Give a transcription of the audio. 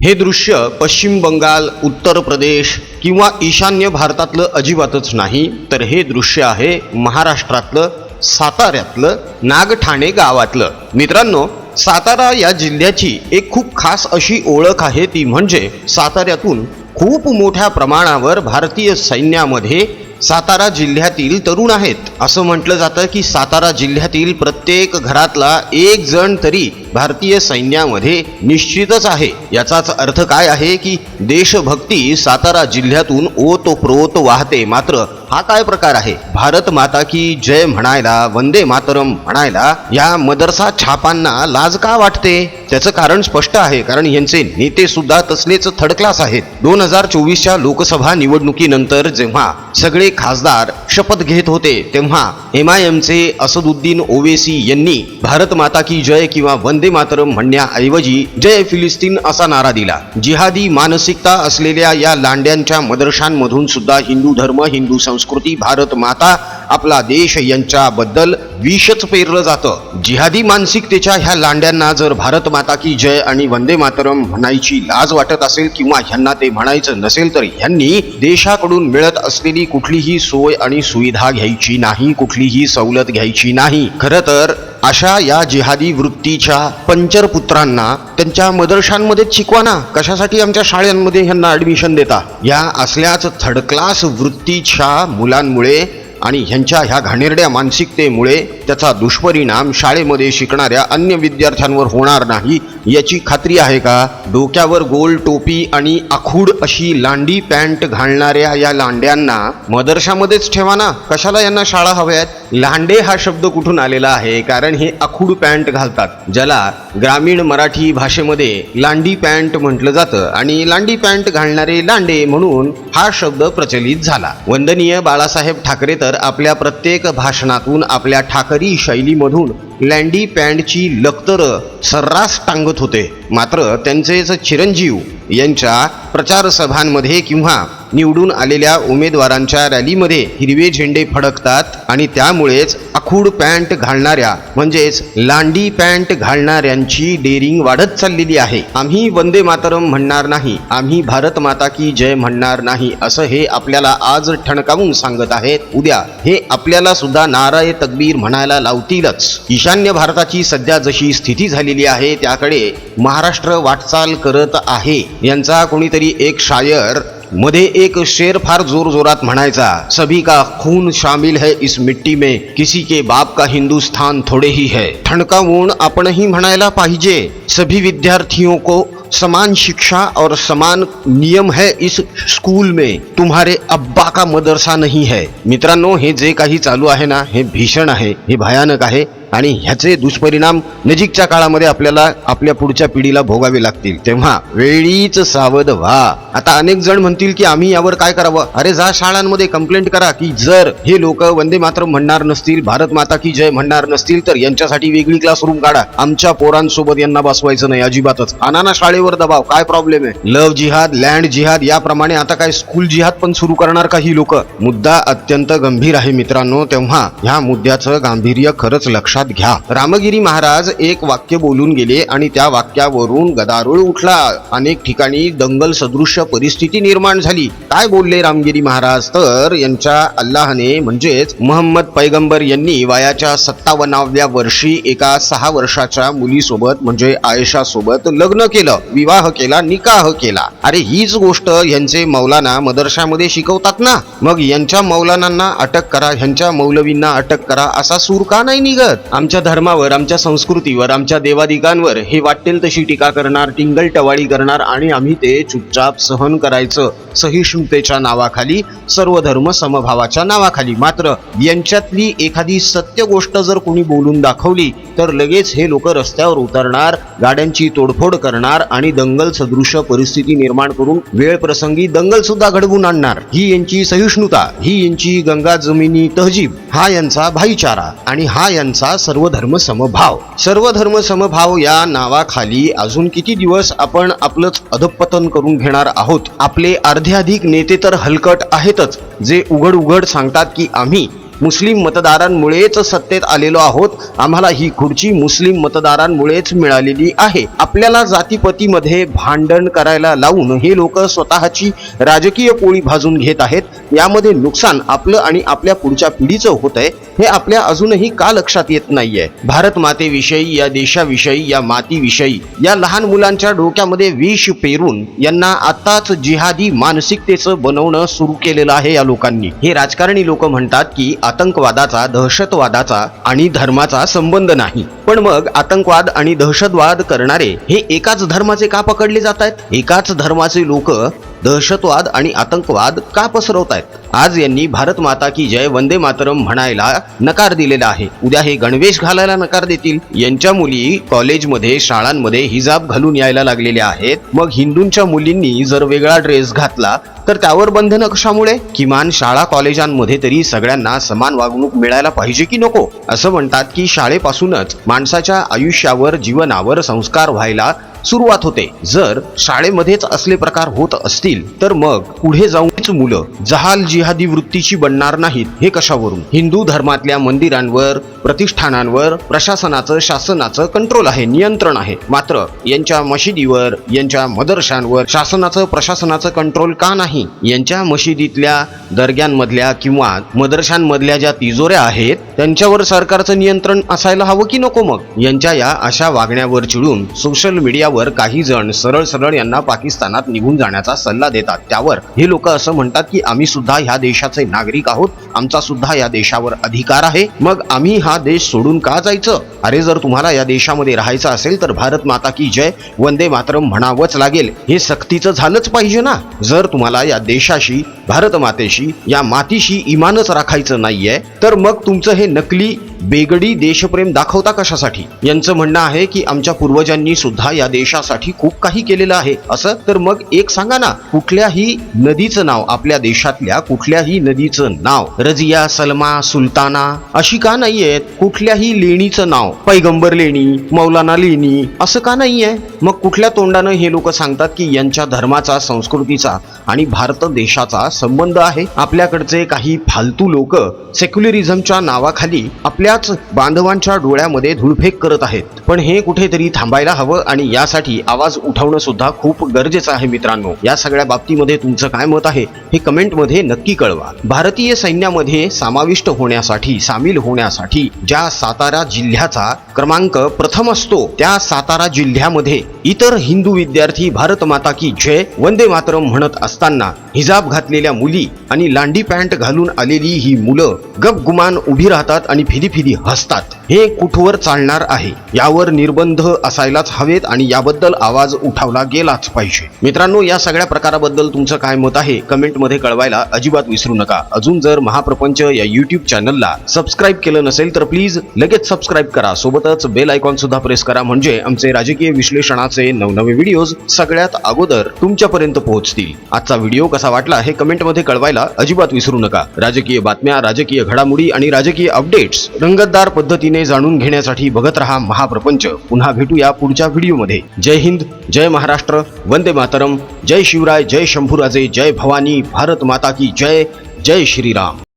हे दृश्य पश्चिम बंगाल उत्तर प्रदेश किंवा ईशान्य भारतातलं अजिबातच नाही. तर हे दृश्य आहे महाराष्ट्रातलं साताऱ्यातलं नागठाणे गावातलं. मित्रांनो सातारा या जिल्ह्याची एक खूप खास अशी ओळख आहे ती म्हणजे साताऱ्यातून खूप मोठ्या प्रमाणावर भारतीय सैन्यामध्ये सातारा जिल्ह्यातील तरुण आहेत. असं म्हटलं जातं की सातारा जिल्ह्यातील प्रत्येक घरातला एक जण तरी भारतीय सैन्यामध्ये निश्चितच आहे. याचाच अर्थ काय आहे की देशभक्ती सातारा जिल्ह्यातून ओतप्रोत वाहते. मात्र हा काय प्रकार आहे? भारत माता की जय म्हणायला वंदे मातरम म्हणायला या मदरसा छापांना लाज का वाटते? त्याचं कारण स्पष्ट आहे कारण यांचे नेते सुद्धा तसलेच थर्ड क्लास आहेत. दोन हजार चोवीसच्या लोकसभा निवडणुकीनंतर जेव्हा सगळे खासदार शपथ घेत होते तेव्हा एम आय एमचे असदुद्दीन ओवेसी यांनी भारत माता की जय किंवा वंदे मातरम म्हणण्याऐवजी जय फिलिस्तीन असा नारा दिला. जिहादी मानसिकता असलेल्या या लांड्यांच्या मदरशांमधून सुद्धा हिंदू धर्म हिंदू संस्कृती भारत माता आपला देश यांच्याबद्दल विषच पेरलं जातं. जिहादी मानसिकतेच्या ह्या लांड्यांना जर भारत माता की जय आणि वंदे मातरम म्हणायची लाज वाटत असेल किंवा ह्यांना ते म्हणायचं नसेल तर ह्यांनी देशाकडून मिळत असलेली कुठलीही सोय आणि सुविधा घ्यायची नाही कुठलीही सवलत घ्यायची नाही. खरं तर अशा या जिहादी वृत्तीच्या पंचर पुत्रांना त्यांच्या मदरशांमध्येच शिकवा ना कशासाठी आमच्या शाळांमध्ये ह्यांना ऍडमिशन देता? या असल्याच थर्ड क्लास वृत्तीच्या मुलांमुळे आणि ह्यांच्या ह्या घाणेरड्या मानसिकतेमुळे त्याचा दुष्परिणाम शाळेमध्ये शिकणाऱ्या अन्य विद्यार्थ्यांवर होणार नाही याची खात्री आहे का? डोक्यावर गोल टोपी आणि आखूड अशी लांडी पॅन्ट घालणाऱ्या या लांड्यांना मदरशामध्येच ठेवा ना. कशाला यांना शाळा हव्यात? लांडे हा शब्द कुठून आलेला आहे? कारण हे आखूड पॅन्ट घालतात ज्याला ग्रामीण मराठी भाषेमध्ये लांडी पॅन्ट म्हटलं जातं. आणि लांडी पॅन्ट घालणारे लांडे म्हणून हा शब्द प्रचलित झाला. वंदनीय बाळासाहेब ठाकरे तर तर आपल्या प्रत्येक भाषणातून आपल्या ठाकरी शैलीमधून लँडी पॅन्टची लक्तर सर्रास टांगत होते. मात्र त्यांचेच चिरंजीव यांच्या प्रचार सभांमध्ये किंवा निवडून आलेल्या उमेदवारांच्या रॅलीमध्ये हिरवे झेंडे फडकतात आणि त्यामुळेच अखूड पॅन्ट घालणाऱ्या म्हणजेच लांडी पॅन्ट घालणाऱ्यांची डेरिंग वाढत चाललेली आहे. आम्ही वंदे मातरम म्हणणार नाही आम्ही भारत माता की जय म्हणणार नाही असं हे आपल्याला आज ठणकावून सांगत आहेत. उद्या हे आपल्याला सुद्धा नाराय तकबीर म्हणायला लावतीलच. ईशान्य भारताची सध्या जशी स्थिती झालेली आहे त्याकडे महाराष्ट्र वाटचाल करत आहे. यांचा कोणीतरी एक शायरमध्ये एक शेर फार जोर जोरात म्हणायचा सभी का खून शामिल है इस मिट्टी में किसी के बाप का हिंदुस्थान थोड़े ही है. ठणकावून आपणही म्हणायला पाहिजे. सभी विद्यार्थियों को समान शिक्षा और समान नियम है इस स्कूल में. तुम्हारे अब्बा का मदरसा नहीं है. मित्रांनो हे जे काही चालू आहे ना हे भीषण आहे हे भयानक आहे. आणि ह्याचे दुष्परिणाम नजीकच्या काळामध्ये आपल्याला आपल्या पुढच्या पिढीला भोगावे लागतील. तेव्हा वेळीच सावध व्हा. आता अनेक जण म्हणतील की आम्ही यावर काय करावं? अरे जा शाळांमध्ये कंप्लेंट करा की जर हे लोक वंदे मात्र म्हणणार नसतील भारत माता की जय म्हणणार नसतील तर यांच्यासाठी वेगळी क्लासरूम काढा. आमच्या पोरांसोबत यांना बसवायचं नाही अजिबातच. अनाना शाळेवर दबाव काय प्रॉब्लेम आहे? लव जिहाद लँड जिहाद याप्रमाणे आता काय स्कूल जिहाद पण सुरू करणार का ही लोक? मुद्दा अत्यंत गंभीर आहे मित्रांनो. तेव्हा ह्या मुद्द्याचं गांभीर्य खरंच लक्षात घ्या. रामगिरी महाराज एक वाक्य बोलून गेले आणि त्या वाक्यावरून गदारोळ उठला. अनेक ठिकाणी दंगल सदृश्य परिस्थिती निर्माण झाली. काय बोलले रामगिरी महाराज? तर यांच्या अल्लाहने म्हणजेच मोहम्मद पैगंबर यांनी वयाच्या सत्तावन्नाव्या वर्षी एका सहा वर्षाच्या मुलीसोबत म्हणजे आयशा सोबत लग्न केलं. विवाह केला निकाह केला. अरे हीच गोष्ट यांचे मौलाना मदरशामध्ये शिकवतात ना? मग यांच्या मौलानांना अटक करा ह्यांच्या मौलवींना अटक करा असा सूर का नाही निघत? आमच्या धर्मावर आमच्या संस्कृतीवर आमच्या देवादिकांवर हे वाटेल तशी टीका करणार टिंगल टवाळी करणार आणि आम्ही ते चुपचाप सहन करायचं. सहिष्णुतेच्या नावाखाली सर्व धर्म समभावाच्या नावाखाली. मात्र यांच्यातली एखादी सत्य गोष्ट जर कोणी बोलून दाखवली तर लगेच हे लोक रस्त्यावर उतरणार गाड्यांची तोडफोड करणार आणि दंगल सदृश परिस्थिती निर्माण करून वेळ प्रसंगी दंगल सुद्धा घडवून आणणार. ही यांची सहिष्णुता ही यांची गंगा जमिनी तहजीब हा यांचा भाईचारा आणि हा यांचा सर्वधर्म समभाव. सर्वधर्म समभाव या नावाखाली अजून किती दिवस आपण आपलंच अधपतन करून घेणार आहोत? आपले अर्ध्याधिक नेते तर हलकट आहेतच जे उघड उघड सांगतात की आम्ही मुस्लिम मतदारांमुळेच सत्तेत आलेलो आहोत. आम्हाला ही खुर्ची मुस्लिम मतदारांमुळेच मिळालेली आहे. आपल्याला जातीपतीमध्ये भांडण करायला लावून हे लोक स्वतःची राजकीय पोळी भाजून घेत आहेत. यामध्ये नुकसान आपलं आणि आपल्या पुढच्या पिढीचं होत आहे. हे आपल्या अजूनही का लक्षात येत नाहीये? भारत मातेविषयी या देशाविषयी या मातीविषयी या लहान मुलांच्या डोक्यामध्ये विष पेरून यांना आताच जिहादी मानसिकतेचं बनवणं सुरू केलेलं आहे या लोकांनी. हे राजकारणी लोक म्हणतात की आतंकवादाचा दहशतवादाचा आणि धर्माचा संबंध नाही. पण मग आतंकवाद आणि दहशतवाद करणारे हे एकाच धर्माचे का पकडले जात आहेत? एकाच धर्माचे लोक दहशतवाद आणि आतंकवाद का पसरवत आहेत आज यांनी भारत माता की जय वंदे मातरम म्हणायला नकार दिलेला आहे. उद्या हे गणवेश घालायला नकार देतील. यांच्या मुली कॉलेजमध्ये शाळांमध्ये हिजाब घालून यायला लागलेल्या आहेत. मग हिंदूंच्या मुलींनी जर वेगळा ड्रेस घातला तर त्यावर बंधन कशामुळे? किमान शाळा कॉलेजांमध्ये तरी सगळ्यांना समान वागणूक मिळायला पाहिजे की नको? असं म्हणतात की शाळेपासूनच माणसाच्या आयुष्यावर जीवनावर संस्कार व्हायला सुरुवात होते. जर शाळेमध्येच असले प्रकार होत असतील तर मग पुढे जाऊनच मुलं जहाल जिहादी वृत्तीची बनणार नाहीत हे कशावरून? हिंदू धर्मातल्या मंदिरांवर प्रतिष्ठानांवर प्रशासनाचं शासनाचं कंट्रोल आहे नियंत्रण आहे. मात्र यांच्या मशिदीवर यांच्या मदरशांवर शासनाचं प्रशासनाचं कंट्रोल का नाही? यांच्या मशिदीतल्या दर्ग्यांमधल्या किंवा मदरशांमधल्या ज्या तिजोऱ्या आहेत त्यांच्यावर सरकारचं नियंत्रण असायला हवं की नको मग? यांच्या या अशा वागण्यावर चिडून सोशल मीडियावर काही जण सरळ सरळ यांना पाकिस्तानात निघून जाण्याचा सल्ला देतात. त्यावर हे लोक असं म्हणतात की आम्ही सुद्धा ह्या देशाचे नागरिक आहोत. आमचा सुद्धा या देशावर अधिकार आहे. मग आम्ही हा देश सोडून का जायचं? अरे जर तुम्हाला या देशामध्ये राहायचं असेल तर भारत माता की जय वंदे मातरम म्हणावंच लागेल. हे सक्तीचं झालंच पाहिजे ना? जर तुम्हाला या देशाशी भारत मातेशी या मातीशी इमानच राखायचं नाहीये तर मग तुमचं हे नकली बेगडी देशप्रेम दाखवता कशासाठी? यांचं म्हणणं आहे की आमच्या पूर्वजांनी सुद्धा या देशासाठी खूप काही केलेलं आहे. असं? तर मग एक सांगा ना कुठल्याही नदीचं नाव आपल्या देशातल्या कुठल्याही नदीचं नाव रजिया सलमा सुलताना अशी का नाहीये कुठल्याही लेणीचं नाव पैगंबर लेणी मौलाना लेणी असं का नाहीये? मग कुठल्या तोंडानं हे लोक सांगतात की यांच्या धर्माचा संस्कृतीचा आणि भारत देशाचा संबंध आहे. आपल्याकडचे काही फालतू लोक सेक्युलरिझमच्या नावाखाली आपल्याच बांधवांच्या डोळ्यामध्ये धुळफेक करत आहेत. पण हे कुठेतरी थांबायला हवं आणि यासाठी आवाज उठवणं सुद्धा खूप गरजेचं आहे मित्रांनो. या सगळ्या बाबतीमध्ये तुमचं काय मत आहे हे कमेंटमध्ये नक्की कळवा. भारतीय सैन्यामध्ये समाविष्ट होण्यासाठी सामील होण्यासाठी ज्या सातारा जिल्ह्याचा क्रमांक प्रथम असतो त्या सातारा जिल्ह्यामध्ये इतर हिंदू विद्यार्थी भारत माता की जय वंदे मातरम म्हणत असताना हिजाब घातलेल्या मुली आणि लांडी पॅन्ट घालून आलेली ही मुलं गपगुमान उभी राहतात आणि फिरी फिरी हसतात. हे कुठवर चालणार आहे? यावर निर्बंध असायलाच हवेत आणि याबद्दल आवाज उठावला गेलाच पाहिजे. मित्रांनो या सगळ्या प्रकाराबद्दल तुमचं काय मत आहे? कमेंटमध्ये कळवायला अजिबात विसरू नका. अजून जर महाप्रपंच या युट्यूब चॅनलला सबस्क्राईब केलं नसेल तर प्लीज लगेच सबस्क्राईब करा. सोबतच बेल आयकॉन सुद्धा प्रेस करा. म्हणजे आमचे राजकीय विश्लेषणाचे नवनवे व्हिडिओज सगळ्यात अगोदर तुमच्यापर्यंत पोहोचतील. आजचा व्हिडिओ कसा वाटला हे कमेंट कमेंटमध्ये कळवायला अजिबात विसरू नका. राजकीय बातम्या राजकीय घडामोडी आणि राजकीय अपडेट्स रंगतदार पद्धतीने जाणून घेण्यासाठी बघत रहा महाप्रपंच. पुन्हा भेटूया पुढच्या व्हिडिओमध्ये. जय हिंद जय महाराष्ट्र वंदे मातरम. जय शिवराय जय शंभूराजे जय भवानी भारत माता की जय जय श्रीराम.